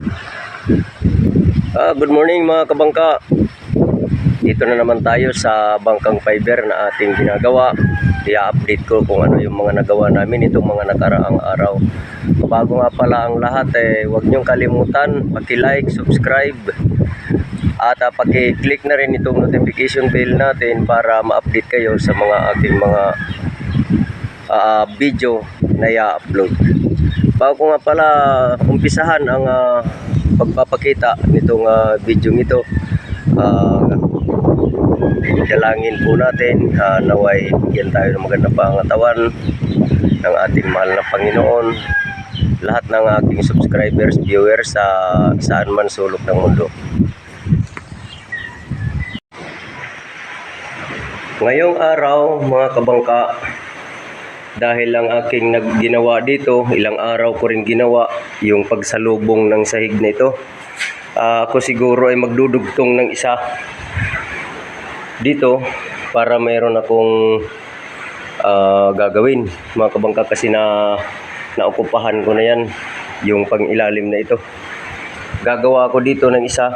Ah, good morning mga kabangka. Dito na naman tayo sa bangkang fiber na ating ginagawa. I-update ko kung ano yung mga nagawa namin itong mga nakaraang araw. Bago nga pala ang lahat eh, huwag niyong kalimutan, paki-like, subscribe, at uh, paki-click na rin itong notification bell natin para ma-update kayo sa mga ating mga ah, video na i-upload. Bago nga pala umpisahan ang ah, pagpapakita nitong ah, video ito, ah, dalangin po natin ah, naway bigyan tayo ng magandang pangatawan ng ating mahal na Panginoon lahat ng aking subscribers, viewers sa saan man sulok ng mundo. Ngayong araw, mga kabangka, dahil lang aking nagginawa dito, ilang araw ko rin ginawa yung pagsalubong ng sahig na ito. Ah, ako siguro ay magdudugtong ng isa dito para mayroon akong ah, gagawin mga kabangka kasi na naokupahan ko na yan yung pangilalim na ito. Gagawa ako dito ng isa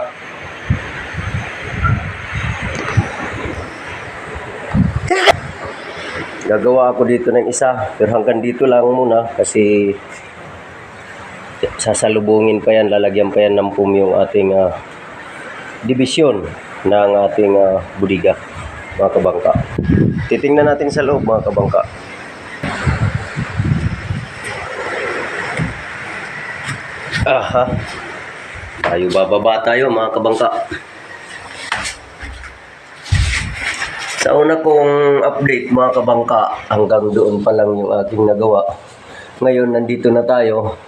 Gagawa ako dito ng isa, pero hanggang dito lang muna kasi sasalubungin pa yan, lalagyan pa yan ng pum yung ating ah, division ng ating ah, budiga, mga kabangka. Titingnan natin sa loob, mga kabangka. Aha. Tayo bababa tayo, mga kabangka. Sa una kong update mga kabangka, hanggang doon pa lang yung aking nagawa. Ngayon, nandito na tayo.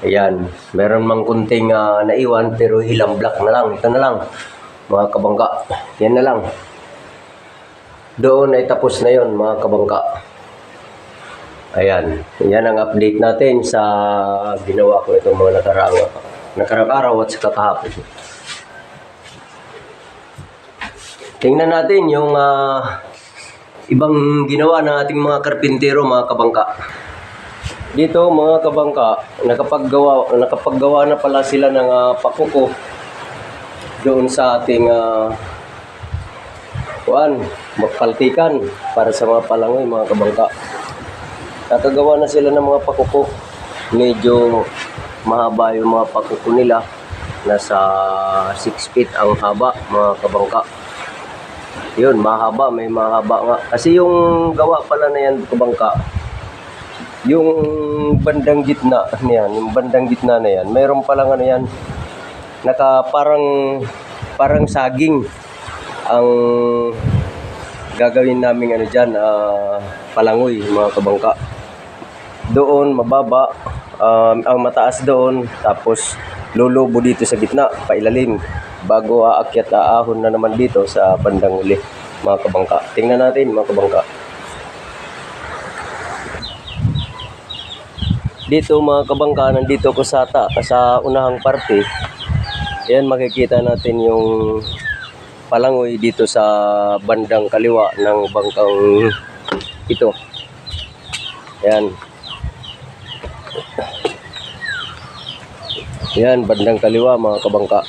Ayan, meron mang kunting ah, naiwan pero ilang block na lang. Ito na lang, mga kabangka. Yan na lang. Doon ay tapos na yon mga kabangka. Ayan, yan ang update natin sa ginawa ko itong mga nakaraang, nakaraang araw at sa kakahapon. Tingnan natin yung ah, ibang ginawa ng ating mga karpintero, mga kabangka. Dito, mga kabangka, nakapaggawa, nakapaggawa na pala sila ng ah, pakuko doon sa ating uh, kuan, magpaltikan para sa mga palangoy, mga kabangka. Nakagawa na sila ng mga pakuko. Medyo mahaba yung mga pakuko nila. Nasa 6 feet ang haba, mga kabangka. Yun, mahaba, may mahaba nga. Kasi yung gawa pala na yan, kabangka, yung bandang gitna niyan, yung bandang gitna na yan, mayroon palang ano yan, naka parang, parang saging ang gagawin namin ano dyan, ah, palangoy, mga kabangka. Doon, mababa, um, ang mataas doon, tapos lulubo dito sa gitna, pailalim bago aakyat aahon na naman dito sa bandang uli mga kabangka. Tingnan natin mga kabangka. Dito mga kabangka, nandito ko sa, ta, sa unahang parte. Yan makikita natin yung palangoy dito sa bandang kaliwa ng bangkang ito. Yan. Yan, bandang kaliwa mga kabangka.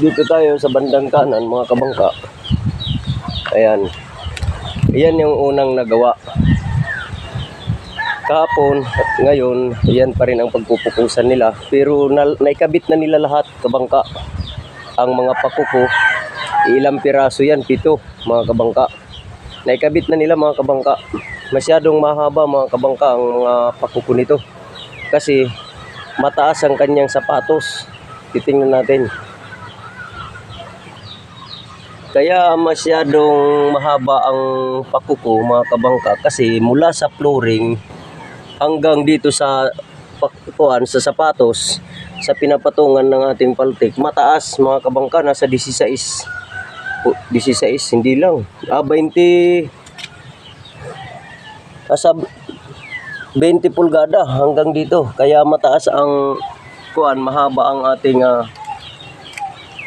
Dito tayo sa bandang kanan mga kabangka. Ayan. Ayan yung unang nagawa. Kahapon at ngayon, yan pa rin ang pagpupukusan nila. Pero na, naikabit na nila lahat kabangka. Ang mga pakuko, ilang piraso yan, pito mga kabangka. Naikabit na nila mga kabangka. Masyadong mahaba mga kabangka ang mga pakuko nito. Kasi mataas ang kanyang sapatos. Titingnan natin. Kaya masyadong mahaba ang pakuko mga kabangka kasi mula sa flooring hanggang dito sa pakuan sa sapatos sa pinapatungan ng ating paltik mataas mga kabangka nasa 16 po, 16 hindi lang. Ah 20 nasa 20 pulgada hanggang dito. Kaya mataas ang kuan mahaba ang ating ah,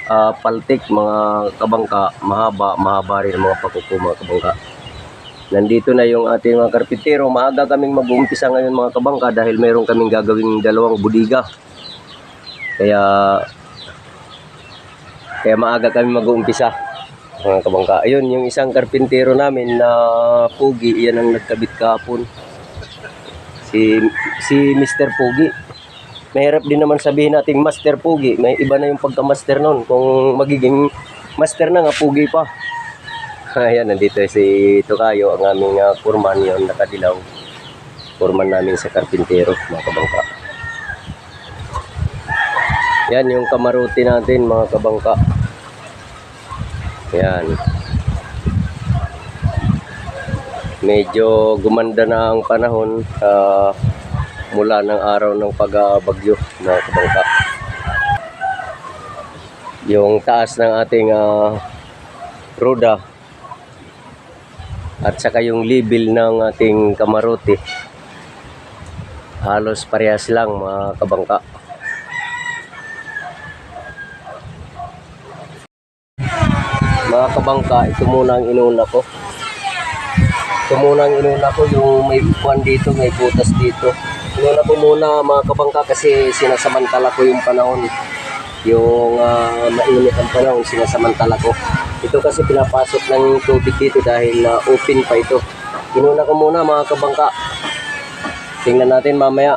ah, paltik mga kabangka mahaba mahaba rin mga pakuko mga kabangka Nandito na yung ating mga karpintero. Maaga kaming mag-uumpisa ngayon mga kabangka dahil mayroon kaming gagawing dalawang budiga. Kaya kaya maaga kami mag-uumpisa mga kabangka. Ayun, yung isang karpintero namin na Pugi, iyan ang nagkabit kahapon. Si, si Mr. Pugi. Mahirap din naman sabihin nating Master Pugi. May iba na yung pagka-master nun. Kung magiging master na nga, Pugi pa. Ayan, nandito si Tokayo, ang aming uh, kurman yon nakadilaw. Kurman namin sa karpintero, mga kabangka. Yan yung kamaruti natin, mga kabangka. Yan. Medyo gumanda na ang panahon ah, mula ng araw ng pagbagyo, mga kabangka. Yung taas ng ating ah, roda at saka yung level ng ating kamaruti halos parehas lang mga kabangka. Mga kabangka, ito muna ang inuna ko. Ito muna ang inuna ko, yung may buwan dito, may butas dito. Inuna ko muna mga kabangka kasi sinasamantala ko yung panahon. Yung ah, mainit ang panahon, sinasamantala ko. Ito kasi pinapasok ng tubig dito dahil ah, open pa ito. Inuna ko muna mga kabangka. Tingnan natin mamaya.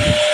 you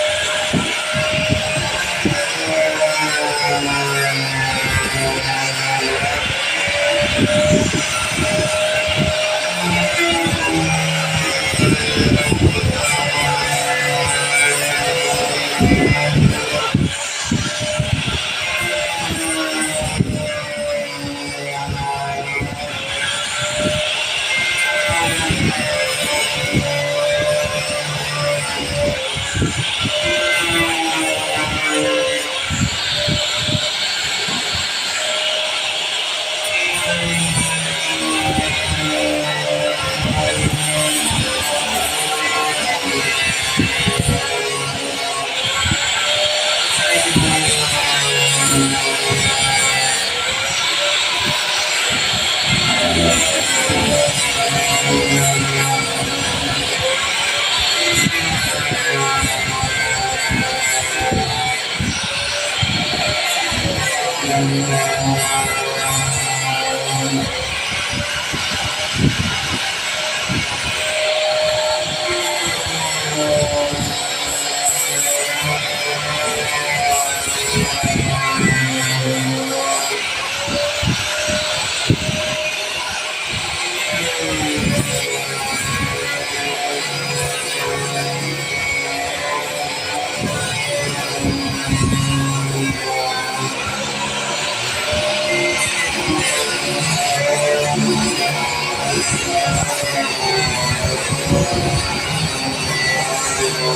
Yan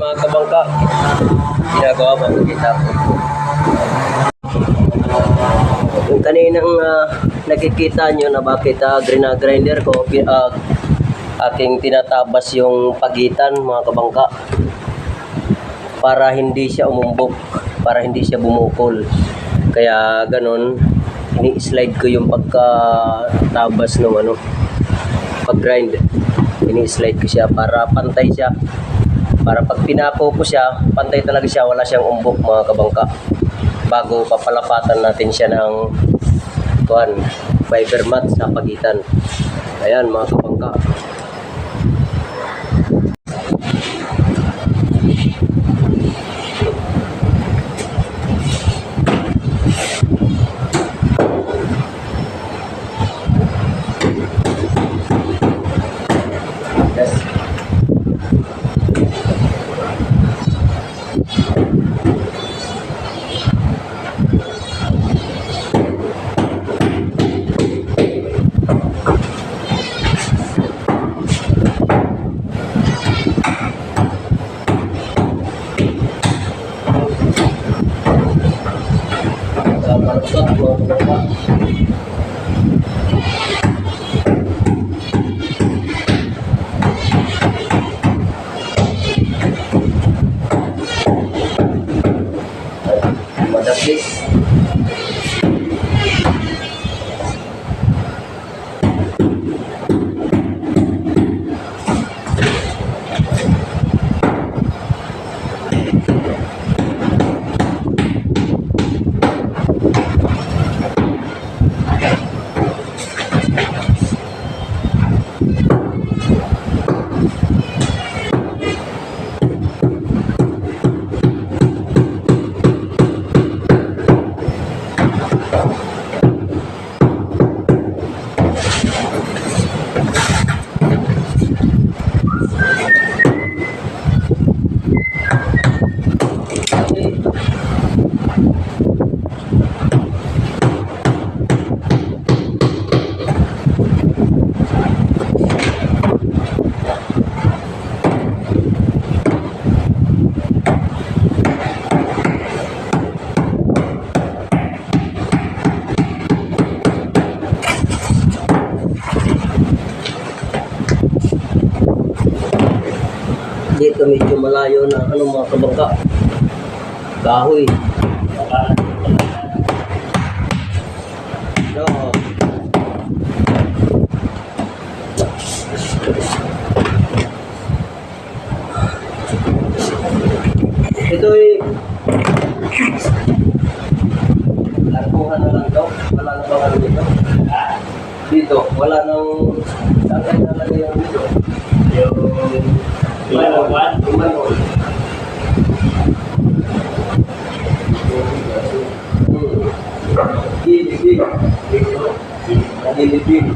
mga kabangka. Ginagawa mo kita po. Yung kaninang ah, nakikita nyo na bakit uh, grinder ko, ah, aking tinatabas yung pagitan mga kabangka para hindi siya umumbok, para hindi siya bumukol. Kaya ganun, ini-slide ko yung pagkatabas ng ano, pag-grind. Ini-slide ko siya para pantay siya. Para pag pinako ko siya, pantay talaga siya, wala siyang umbok mga kabangka. Bago papalapatan natin siya ng kuan, fiber mat sa pagitan. Ayan mga kabangka. Bapak, 话 malayo na ano mga kabangka. Kahoy. No. Ito ay Larpuhan na lang daw. Wala na ba ano dito? Dito, wala nang Saan na lang yung dito? Yung Ilawan. Tumalon. Gilibig. Gilibig.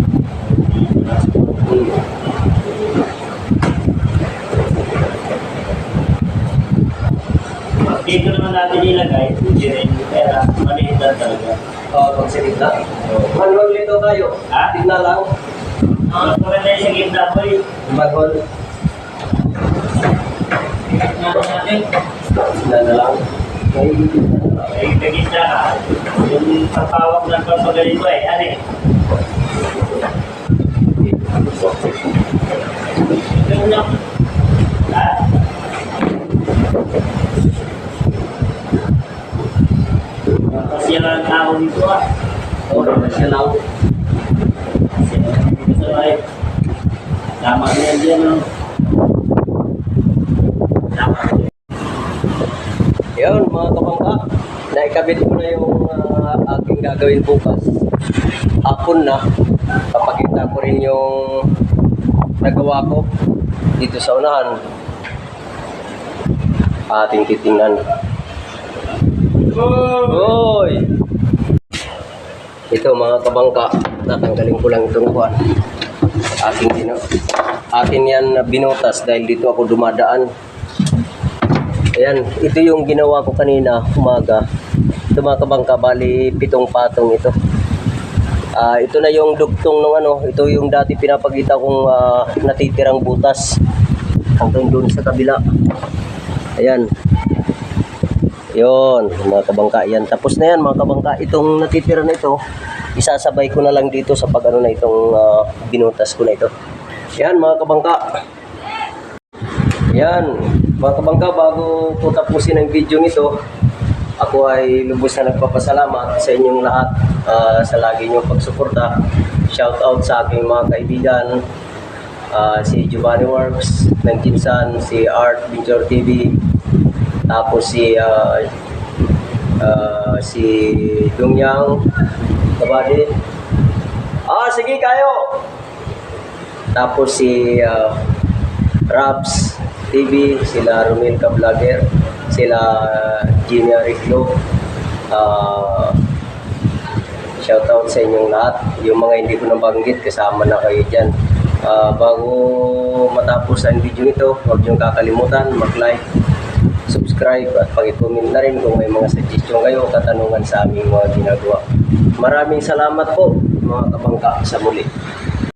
Dito naman natin ilagay, hindi rin pera, maliit lang talaga. Oh, pagsalita. Manual nito tayo. Ha? Tignan lang. Mas maganda yung sa gitna po yung Manual. Natin. Tignan na lang. Na. Ay, sa gitna ka. Yung pagpawag ng pagpagalito ay, ano eh. Yung lang. Ha? Kasi yan ang tao dito ah. Oro na siya lang. Kasi. Tama na yan dyan ah. Tama na yan. Yun, mga kabangka. Naikabit ko na yung ah, aking gagawin bukas. Hapon na. Papakita ko rin yung nagawa ko dito sa unahan. Ating titingnan. Hoy! Ito mga kabangka, tatanggalin ko lang itong kuhan. Aking dino. Akin yan binutas dahil dito ako dumadaan. Ayan, ito yung ginawa ko kanina, umaga. Ito mga kabangka, bali pitong patong ito. Ah, ito na yung dugtong ng ano, ito yung dati pinapakita kong ah, natitirang butas hanggang doon sa kabila. Ayan. Yon, mga kabangka, yan. Tapos na yan, mga kabangka. Itong natitira na ito, isasabay ko na lang dito sa pag ano na itong ah, binutas ko na ito. Yan, mga kabangka. Yan, mga kabangka, bago ko tapusin ang video nito, ako ay lubos na nagpapasalamat sa inyong lahat ah, sa lagi niyong pagsuporta. Shout out sa aking mga kaibigan ah, si Giovanni Works ng Kinsan, si Art Venture TV, tapos si ah, ah, si Dongyang Kabady. Ah, sige kayo! Tapos si ah, Raps TV, sila Romel ka Vlogger, sila Jimmy Ariclo. Ah, shoutout sa inyong lahat. Yung mga hindi ko nabanggit, kasama na kayo dyan. Ah, bago matapos ang video nito, huwag niyong kakalimutan mag-like, subscribe at pag-comment na rin kung may mga suggestion kayo o katanungan sa aming mga ginagawa. Maraming salamat po mga kabangka sa muli.